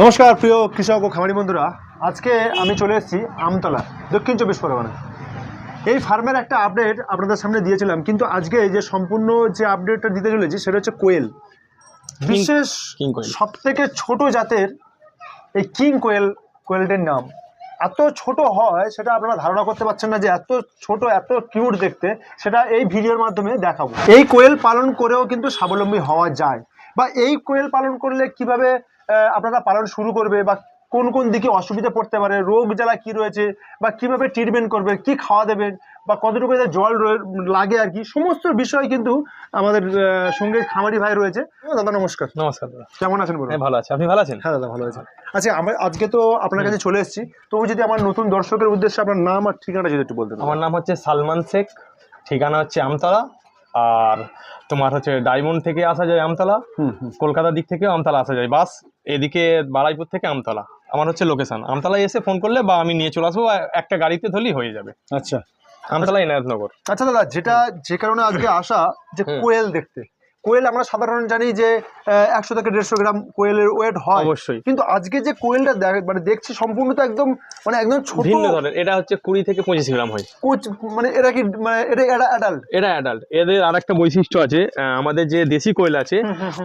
নমস্কার প্রিয় কৃষক ও খামারি বন্ধুরা। আজকে আমি চলে এসেছি আমতলা দক্ষিণ চব্বিশ পরগনা। এই ফার্মের একটা আপডেট আপনাদের সামনে দিয়েছিলাম কিন্তু আজকে যে সম্পূর্ণ যে আপডেটটা দিতে চলেছি সেটা হচ্ছে কোয়েল। বিশেষ কিং কোয়েল। সব থেকে ছোট জাতের এই কিং কোয়েল কোয়েলটির নাম। এত ছোট হয় সেটা আপনারা ধারণা করতে পারছেন না যে এত ছোট এত কিউট দেখতে সেটা এই ভিডিওর মাধ্যমে দেখাবো। এই কোয়েল পালন করেও কিন্তু স্বাবলম্বী হওয়া যায়। বা এই কোয়েল পালন করলে কীভাবে আপনারা পালন শুরু করবে বা কোন কোন দিকে অসুবিধা পড়তে পারে রোগ জ্বালা কি রয়েছে বা কীভাবে ট্রিটমেন্ট করবে কি খাওয়া দেবেন বা কতটুকু জল লাগে আর কি সমস্ত বিষয় কিন্তু আমাদের সঙ্গে খামারি ভাই রয়েছে। দাদা নমস্কার। নমস্কার দাদা। কেমন আছেন বলুন? হ্যাঁ ভালো আছে। আপনি ভালো আছেন? হ্যাঁ দাদা ভালো আছেন আচ্ছা আমরা আজকে তো আপনার কাছে চলে এসেছি। তবু যদি আমার নতুন দর্শকের উদ্দেশ্যে আপনার নাম আর ঠিকানাটা যদি একটু বলতেন। আমার নাম হচ্ছে সালমান শেখ ঠিকানা হচ্ছে আমতলা আর তোমার হচ্ছে ডায়মন্ড থেকে আসা যায় আমতলা কলকাতার দিক থেকে আমতলা আসা যায় বাস। এদিকে বারাইপুর থেকে আমতলা। আমার হচ্ছে লোকেশন আমতলায় এসে ফোন করলে বা আমি নিয়ে চলে আসব একটা গাড়িতে ধরলেই হয়ে যাবে। আচ্ছা। আমতলা এনায়তনগর আচ্ছা দাদা যেটা যে কারণে আজকে আসা যে কোয়েল দেখতে। কোয়েল আমরা সাধারণ জানি যে একশো থেকে দেড়শো গ্রাম কোয়েলের ওয়েট হয়। অবশ্যই। কিন্তু আজকে যে কোয়েলটা দেখ- মানে দেখছি সম্পূর্ণ তো একদম মানে একদম ছোট ভিন্ন ধরনের। এটা হচ্ছে কুড়ি থেকে পঁচিশ গ্রাম হয়। কোচ মানে এটা কি মানে এটা অ্যাডাল্ট এটা অ্যাডাল্ট এদের আর একটা বৈশিষ্ট্য আছে আমাদের যে দেশি কোয়েল আছে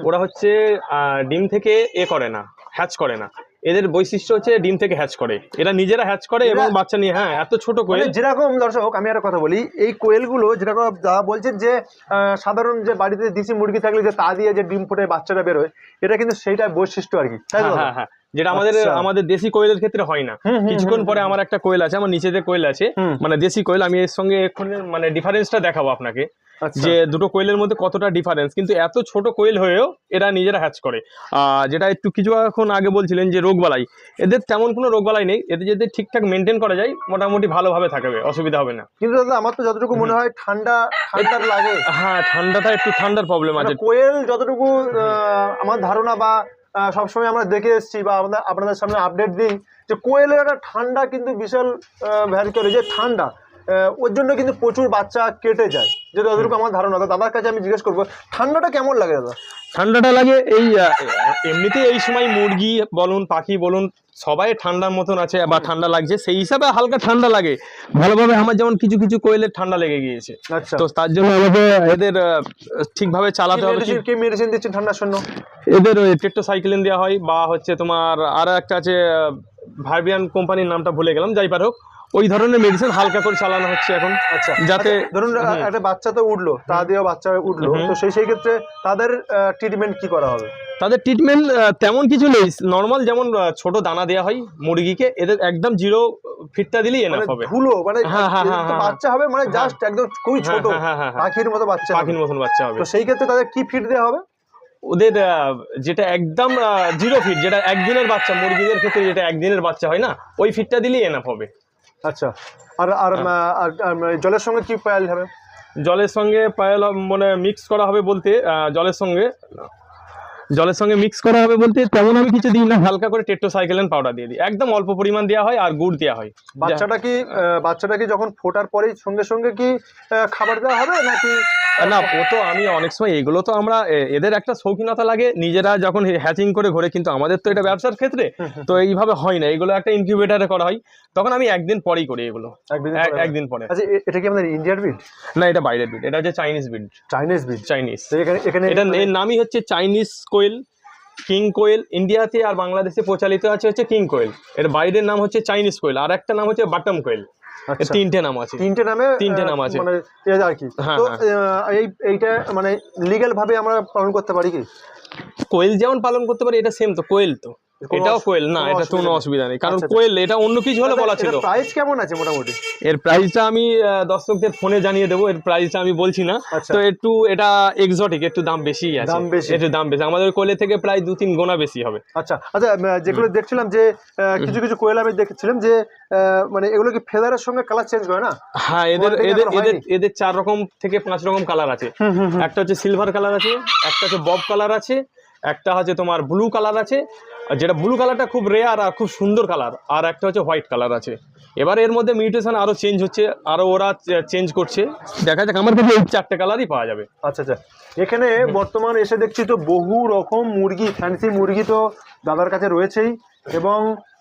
ওরা হচ্ছে আহ, ডিম থেকে এ করে না হ্যাচ করে না। এদের বৈশিষ্ট্য হচ্ছে ডিম থেকে হ্যাচ করে। এরা নিজেরা হ্যাচ করে এবং বাচ্চা নিয়ে হ্যাঁ এত ছোট মানে কোয়েল যেরকম দর্শক আমি একটা কথা বলি এই কোয়েলগুলো যেরকম দাদা বলছেন যে আহ, সাধারণ যে বাড়িতে দেশি মুরগি থাকলে যে তা দিয়ে যে ডিম ফুটে বাচ্চাটা বেরোয় এটা কিন্তু সেইটা বৈশিষ্ট্য আর কি তাই তো? হ্যাঁ হ্যাঁ হ্যাঁ। যেটা আমাদের আচ্ছা। আমাদের দেশি কোয়েলের ক্ষেত্রে হয় না। কিছুক্ষণ পরে আমার একটা কোয়েল আছে আমার নিচে যে কোয়েল আছে। মানে দেশি কোয়েল আমি এর সঙ্গে এক্ষুনি মানে ডিফারেন্সটা দেখাবো আপনাকে। আচ্ছা। যে দুটো কোয়েলের মধ্যে কতটা ডিফারেন্স কিন্তু এত ছোট কোয়েল হয়েও এরা নিজেরা হ্যাচ করে। আহ, যেটা একটু কিছু এখন আগে বলছিলেন যে রোগবালাই এদের তেমন কোনো রোগবালাই নেই। এদের যদি ঠিকঠাক মেনটেন করা যায় মোটামুটি ভালোভাবে থাকবে অসুবিধা হবে না। কিন্তু দাদা আমার তো যতটুকু মনে হয় ঠান্ডা ঠান্ডার লাগে। হ্যাঁ ঠান্ডাটা একটু ঠান্ডার প্রবলেম আছে। কোয়েল যতটুকু আমার ধারণা বা সবসময় আমরা দেখে এসেছি বা আমাদের আপনাদের সামনে আপডেট দিই যে কোয়েলের একটা ঠান্ডা কিন্তু বিশাল ভ্যারি করে, যে ঠান্ডা ওর জন্য কিন্তু প্রচুর বাচ্চা কেটে যায়। যেটা যতটুকু আমার ধারণা। দাদার কাছে আমি জিজ্ঞেস করব, ঠান্ডাটা কেমন লাগে দাদা? ঠান্ডাটা লাগে এই এমনিতে এই সময় মুরগি বলুন পাখি বলুন সবাই ঠান্ডার মতন আছে বা ঠান্ডা লাগছে সেই হিসাবে হালকা ঠান্ডা লাগে। ভালোভাবে আমার যেমন কিছু কিছু কোয়েলের ঠান্ডা লেগে গিয়েছে। আচ্ছা। তো তার জন্য আমাকে এদের ঠিকভাবে চালাতে হবে কি মেডিসিন দিচ্ছেন ঠান্ডার জন্য? এদের টেট্টোসাইক্লিন দেওয়া হয় বা হচ্ছে তোমার আর একটা আছে ভার্বিয়ান কোম্পানির নামটা ভুলে গেলাম যাই পার হোক। ওই ধরনের মেডিসিন হালকা করে চালানো হচ্ছে এখন। আচ্ছা। যাতে আচ্ছা, ধরুন একটা বাচ্চা তো উঠল তা দিয়েও বাচ্চা উঠল তো সেই সেই ক্ষেত্রে তাদের ট্রিটমেন্ট কি করা হবে? তাদের ট্রিটমেন্ট তেমন কিছু নেই। নর্মাল যেমন ছোট দানা দেওয়া হয় মুরগিকে এদের একদম জিরো ফিটটা দিলেই মানে এনাফ হবে। ধুলো মানে হ্যাঁ, হ্যাঁ, হ্যাঁ। বাচ্চা হবে মানে জাস্ট একদম খুবই ছোট। পাখির মতো বাচ্চা। পাখির মতন বাচ্চা হবে। তো সেই ক্ষেত্রে তাদের কি ফিড দেওয়া হবে? ওদের যেটা একদম জিরো ফিট যেটা একদিনের বাচ্চা মুরগিদের ক্ষেত্রে যেটা একদিনের বাচ্চা হয় না ওই ফিটটা দিলেই এনাফ হবে। আচ্ছা আর আর হ্যাঁ। আর জলের সঙ্গে কি পায়াল হবে জলের সঙ্গে পায়েল মানে মিক্স করা হবে বলতে জলের সঙ্গে জলের সঙ্গে মিক্স করা হবে বলতে তেমন আমি কিছু দিই না হালকা করে টেট্টোসাইকেলেন পাউডার দিয়ে দিই। একদম অল্প পরিমাণ দেওয়া হয় আর গুড় দেওয়া হয়। বাচ্চাটা কি বাচ্চাটা কি যখন ফোটার পরেই সঙ্গে সঙ্গে কি খাবার দেওয়া হবে নাকি? না ও তো আমি অনেক সময় এগুলো তো আমরা এদের একটা শৌখিনতা লাগে নিজেরা যখন হ্যাচিং করে ঘোরে কিন্তু আমাদের তো এটা ব্যবসার ক্ষেত্রে তো এইভাবে হয় না। এগুলো একটা ইনকিউবেটারে করা হয়। তখন আমি একদিন পরেই করি এগুলো। একদিন পরে? আচ্ছা এটা কি আমাদের ইন্ডিয়ার বিড না এটা বাইরের বিড এটা হচ্ছে Chinese bead Chinese bead Chinese এখানে এখানে এটা এর নামই হচ্ছে চাইনিজ কোয়েল কিং কোয়েল ইন্ডিয়াতে আর বাংলাদেশে প্রচলিত আছে হচ্ছে কিং কোয়েল। এর বাইরের নাম হচ্ছে চাইনিজ কোয়েল আর একটা নাম হচ্ছে বাটম কোয়েল। আচ্ছা। তিনটে নাম আছে। তিনটে নামে তিনটে নাম আছে। মানে আর কি। হ্যাঁ, তো হ্যাঁ। এই এইটা মানে লিগ্যাল ভাবে আমরা পালন করতে পারি কি? কোয়েল যেমন পালন করতে পারি এটা সেম তো কোয়েল তো। এটাও কোয়েল না এটা কোনো অসুবিধা নেই কারণ আচ্ছা, আচ্ছা। কোয়েল এটা অন্য কিছু হলে বলা ছিল। প্রাইস কেমন আছে মোটামুটি? এর প্রাইসটা আমি দর্শকদের ফোনে জানিয়ে দেবো এর প্রাইসটা আমি বলছি না। আচ্ছা। তো একটু এটা এক্সোটিক একটু দাম বেশি আছে। দাম বেশি। একটু দাম বেশি। আমাদের কোয়েলে থেকে প্রায় দু তিন গোনা বেশি হবে। আচ্ছা আচ্ছা যেগুলো দেখছিলাম যে কিছু কিছু কোয়েল আমি দেখছিলাম যে মানে এগুলো কি ফেদারের সঙ্গে কালার চেঞ্জ করে না? হ্যাঁ এদের এদের এদের এদের চার রকম থেকে পাঁচ রকম কালার আছে। একটা হচ্ছে সিলভার কালার আছে একটা হচ্ছে বব কালার আছে একটা হচ্ছে তোমার ব্লু কালার আছে যেটা ব্লু কালারটা খুব রেয়ার আর খুব সুন্দর কালার আর একটা হচ্ছে হোয়াইট কালার আছে। এবার এর মধ্যে মিউটেশন আরও চেঞ্জ হচ্ছে, আরও ওরা চেঞ্জ করছে। দেখা যাক আমার কাছে এই চারটে কালারই পাওয়া যাবে। আচ্ছা আচ্ছা। এখানে বর্তমান এসে দেখছি তো বহু রকম মুরগি ফ্যান্সি মুরগি তো দাদার কাছে রয়েছেই, এবং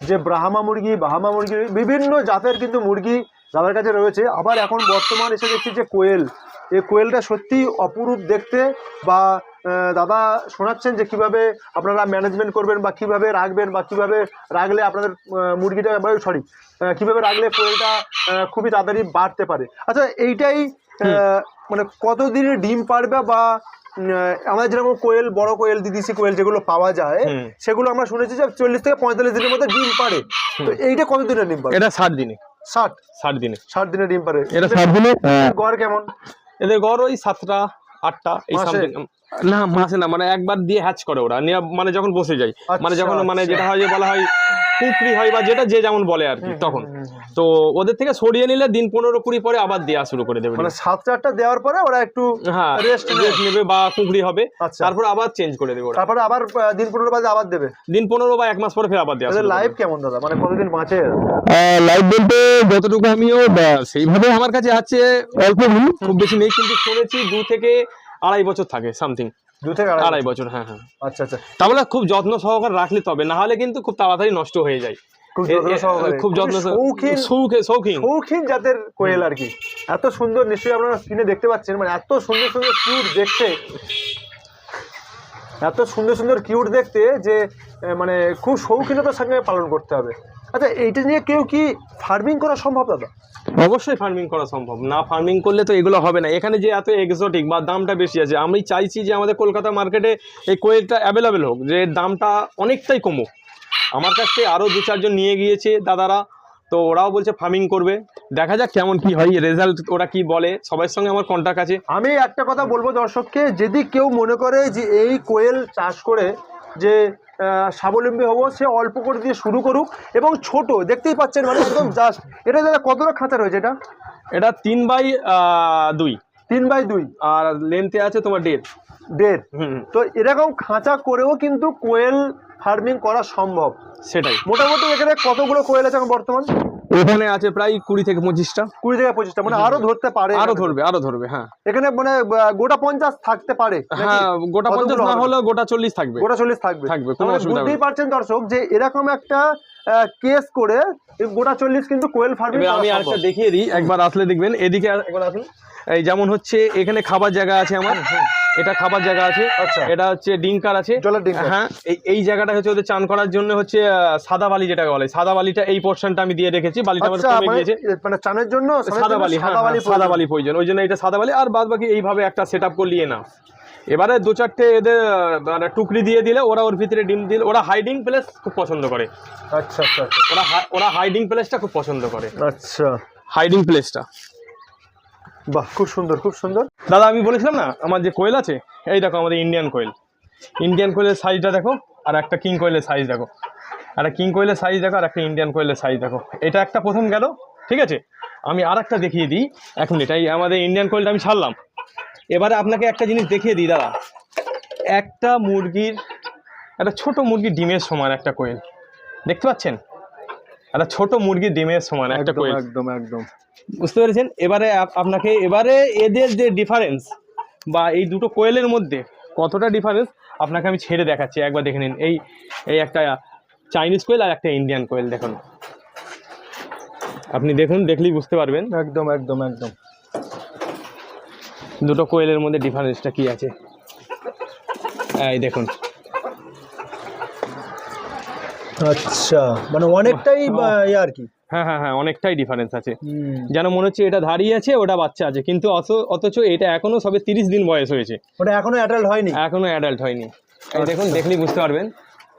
যে ব্রাহ্মা মুরগি, বাহামা মুরগি, বিভিন্ন জাতের কিন্তু মুরগি দাদার কাছে রয়েছে। আবার এখন বর্তমান এসে দেখছি যে কোয়েল, এই কোয়েলটা সত্যি অপরূপ দেখতে বা দাদা শোনাচ্ছেন যে কীভাবে আপনারা ম্যানেজমেন্ট করবেন বা কীভাবে রাখবেন বা কীভাবে রাখলে আপনাদের মুরগিটা সরি কীভাবে রাখলে কোয়েলটা আহ, খুবই তাড়াতাড়ি বাড়তে পারে। আচ্ছা এইটাই মানে কতদিনে ডিম পারবে বা আমাদের যেরকম কোয়েল বড় কোয়েল দিদিসি কোয়েল যেগুলো পাওয়া যায় সেগুলো আমরা শুনেছি যে চল্লিশ থেকে পঁয়তাল্লিশ দিনের মধ্যে ডিম পারে। তো এইটা কতদিনে ডিম পারে? এটা ষাট দিনে। ষাট? ষাট দিনে। ষাট দিনে ডিম পারে। এটা ষাট দিনে গড় কেমন? এদের গড় ওই সাতটা আটটা এই না মাসে না মানে একবার দিয়ে হ্যাচ করে ওরা নিয়ে মানে যখন বসে যায় মানে আচ্ছা, যখন মানে আচ্ছা। যেটা হয় যে বলা হয় কুকরি হয় বা যেটা যে যেমন বলে আর কি তখন। তো ওদের থেকে সরিয়ে নিলে দিন পনেরো কুড়ি পরে আবার দেওয়া শুরু করে দেবে। মানে সাত চারটা দেওয়ার পরে ওরা একটু হ্যাঁ রেস্ট নেবে। বা কুকরি হবে আচ্ছা। তারপর আবার চেঞ্জ করে দেবে ওরা। তারপরে আবার দিন পনেরো বাজে আবার দেবে? দিন পনেরো বা এক মাস পরে ফের আবার দেওয়া লাইভ কেমন দাদা? মানে কতদিন বাঁচে? লাইভ বলতে যতটুকু আমিও সেইভাবে আমার কাছে আছে অল্প খুব বেশি নেই কিন্তু শুনেছি দু থেকে আড়াই বছর থাকে সামথিং দু থেকে আড়াই বছর। হ্যাঁ হ্যাঁ। আচ্ছা আচ্ছা। তাহলে খুব যত্ন সহকারে রাখলে তবে না হলে কিন্তু খুব তাড়াতাড়ি নষ্ট হয়ে যায়। খুব যত্ন এ- সহকারে। খুব যত্ন সহ- শৌখিন শৌখিন। শৌখিন জাতের কোয়েল আর কি। এত সুন্দর নিশ্চয়ই আপনারা স্ক্রিনে দেখতে পাচ্ছেন মানে এত সুন্দর সুন্দর কিউট দেখতে। এত সুন্দর সুন্দর কিউট দেখতে যে মানে খুব শৌখিনতার সঙ্গে পালন করতে হবে। আচ্ছা এইটা নিয়ে কেউ কি ফার্মিং করা সম্ভব দাদা? অবশ্যই ফার্মিং করা সম্ভব। না ফার্মিং করলে তো এগুলো হবে না। এখানে যে এত এক্সোটিক বা দামটা বেশি আছে আমি চাইছি যে আমাদের কলকাতা মার্কেটে এই কোয়েলটা অ্যাভেলেবেল হোক যে দামটা অনেকটাই কমুক। আমার কাছ থেকে আরও দু চারজন নিয়ে গিয়েছে দাদারা তো ওরাও বলছে ফার্মিং করবে। দেখা যাক কেমন কি হয় রেজাল্ট ওরা কি বলে সবার সঙ্গে আমার কন্ট্যাক্ট আছে। আমি একটা কথা বলব দর্শককে যদি কেউ মনে করে যে এই কোয়েল চাষ করে যে স্বাবলম্বী হব সে অল্প করে দিয়ে শুরু করুক। এবং ছোট দেখতেই পাচ্ছেন মানে একদম জাস্ট এটা দাদা কতটা খাঁচা রয়েছে এটা? এটা তিন বাই দুই। তিন বাই দুই। আর লেন্থে আছে তোমার দেড়। দেড়। হুম হুম, তো এরকম খাঁচা করেও কিন্তু কোয়েল ফার্মিং করা সম্ভব। সেটাই। মোটামুটি এখানে কতগুলো কোয়েল আছে এখন বর্তমান? এখানে আছে প্রায় কুড়ি থেকে পঁচিশটা। কুড়ি থেকে পঁচিশটা মানে আরও ধরতে পারে। আরও ধরবে আরও ধরবে হ্যাঁ। এখানে মানে গোটা পঞ্চাশ থাকতে পারে হ্যাঁ গোটা পঞ্চাশ না? হলেও গোটা চল্লিশ থাকবে। গোটা চল্লিশ থাকবে। থাকবে, বুঝতেই পারছেন দর্শক যে এরকম একটা কেস করে গোটা চল্লিশ কিন্তু কোয়েল ফার্মিং আমি আরেকটা দেখিয়ে দিই একবার আসলে দেখবেন এদিকে একবার আসুন। এই যেমন হচ্ছে এখানে খাবার জায়গা আছে আমার। এটা খাবার জায়গা আছে। আচ্ছা। এটা হচ্ছে ডিঙ্কার আছে। জলের ডিঙ্কার। হ্যাঁ এই জায়গাটা হচ্ছে ওদের চান করার জন্য হচ্ছে সাদা বালি যেটাকে বলে সাদা বালিটা এই পোর্শনটা আমি দিয়ে রেখেছি। বালিটা আমার কমে গিয়েছে। মানে চানের জন্য সাদা বালি হ্যাঁ সাদা বালি সাদা বালি প্রয়োজন। ওই জন্য এটা সাদা বালি আর বাদ বাকি এইভাবে একটা সেট আপ করলিয়ে না এবারে দু চারটে এদের মানে টুকরি দিয়ে দিলে ওরা ওর ভিতরে ডিম দিলে ওরা হাইডিং প্লেস খুব পছন্দ করে। আচ্ছা আচ্ছা আচ্ছা। ওরা ওরা হাইডিং প্লেসটা খুব পছন্দ করে। আচ্ছা। হাইডিং প্লেসটা বাহ খুব সুন্দর খুব সুন্দর। দাদা আমি বলেছিলাম না আমার যে কোয়েল আছে এই দেখো আমাদের ইন্ডিয়ান কোয়েল। ইন্ডিয়ান কোয়েলের সাইজটা দেখো আর একটা কিং কোয়েলের সাইজ দেখো। একটা কিং কোয়েলের সাইজ দেখো আর একটা ইন্ডিয়ান কোয়েলের সাইজ দেখো। এটা একটা প্রথম গেল ঠিক আছে? আমি আর একটা দেখিয়ে দিই। এখন এটাই আমাদের ইন্ডিয়ান কোয়েলটা আমি ছাড়লাম। এবারে আপনাকে একটা জিনিস দেখিয়ে দিই দাদা একটা মুরগির একটা ছোট মুরগির ডিমের সমান একটা কোয়েল দেখতে পাচ্ছেন? একটা ছোট মুরগির ডিমের সমান একটা কোয়েল একদম একদম। বুঝতে পেরেছেন? এবারে আপনাকে এবারে এদের যে ডিফারেন্স বা এই দুটো কোয়েলের মধ্যে কতটা ডিফারেন্স আপনাকে আমি ছেড়ে দেখাচ্ছি। একবার দেখে নিন। এই এই একটা চাইনিজ কোয়েল আর একটা ইন্ডিয়ান কোয়েল দেখুন। আপনি দেখুন দেখলেই বুঝতে পারবেন। একদম একদম একদম। দুটো কোয়েলের মধ্যে ডিফারেন্সটা কি আছে? এই দেখুন। আচ্ছা মানে অনেকটাই ইয়ে আর কি। হ্যাঁ হ্যাঁ হ্যাঁ অনেকটাই ডিফারেন্স আছে। যেন মনে হচ্ছে এটা দাঁড়িয়ে আছে ওটা বাচ্চা আছে কিন্তু অথ অথচ এটা এখনও সবে তিরিশ দিন বয়স হয়েছে। ওটা এখনও অ্যাডাল্ট হয়নি। এখনও অ্যাডাল্ট হয়নি। দেখুন দেখলেই বুঝতে পারবেন।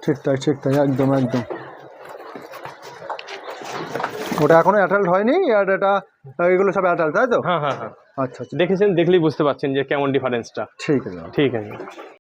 ঠিক তাই ঠিক তাই একদম একদম। ওটা এখনও অ্যাডাল্ট হয়নি? আর এটা এগুলো সব অ্যাডাল্ট তাই তো? হ্যাঁ হ্যাঁ হ্যাঁ। আচ্ছা আচ্ছা। দেখেছেন দেখলেই বুঝতে পারছেন যে কেমন ডিফারেন্সটা ঠিক আছে। ঠিক আছে।